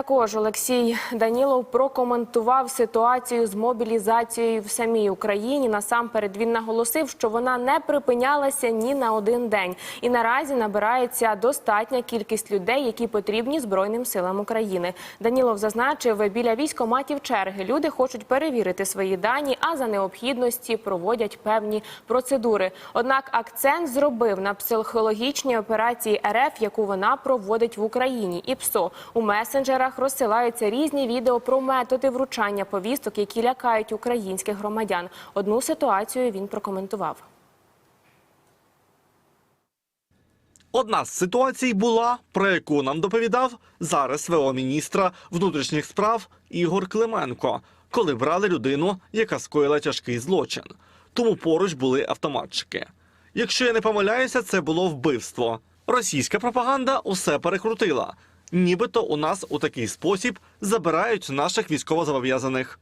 також Олексій Данілов прокоментував ситуацію з мобілізацією в самій Україні. Насамперед він наголосив, що вона не припинялася ні на один день, і наразі набирається достатня кількість людей, які потрібні збройним силам України. Данілов зазначив, біля військоматів черги люди хочуть перевірити свої дані, а за необхідності проводять певні процедури. Однак акцент зробив на психологічній операції РФ, яку вона проводить в Україні. І ПСО у месенджерах розсилаються різні відео про методи вручання повісток, які лякають українських громадян. Одну ситуацію він прокоментував. Одна з ситуацій була, про яку нам доповідав зараз СВО міністра внутрішніх справ Ігор Клименко, коли брали людину, яка скоїла тяжкий злочин. Тому поруч були автоматчики. Якщо я не помиляюся, це було вбивство. Російська пропаганда усе перекрутила. Нібито у нас у такий спосіб забирають наших військовозобов'язаних.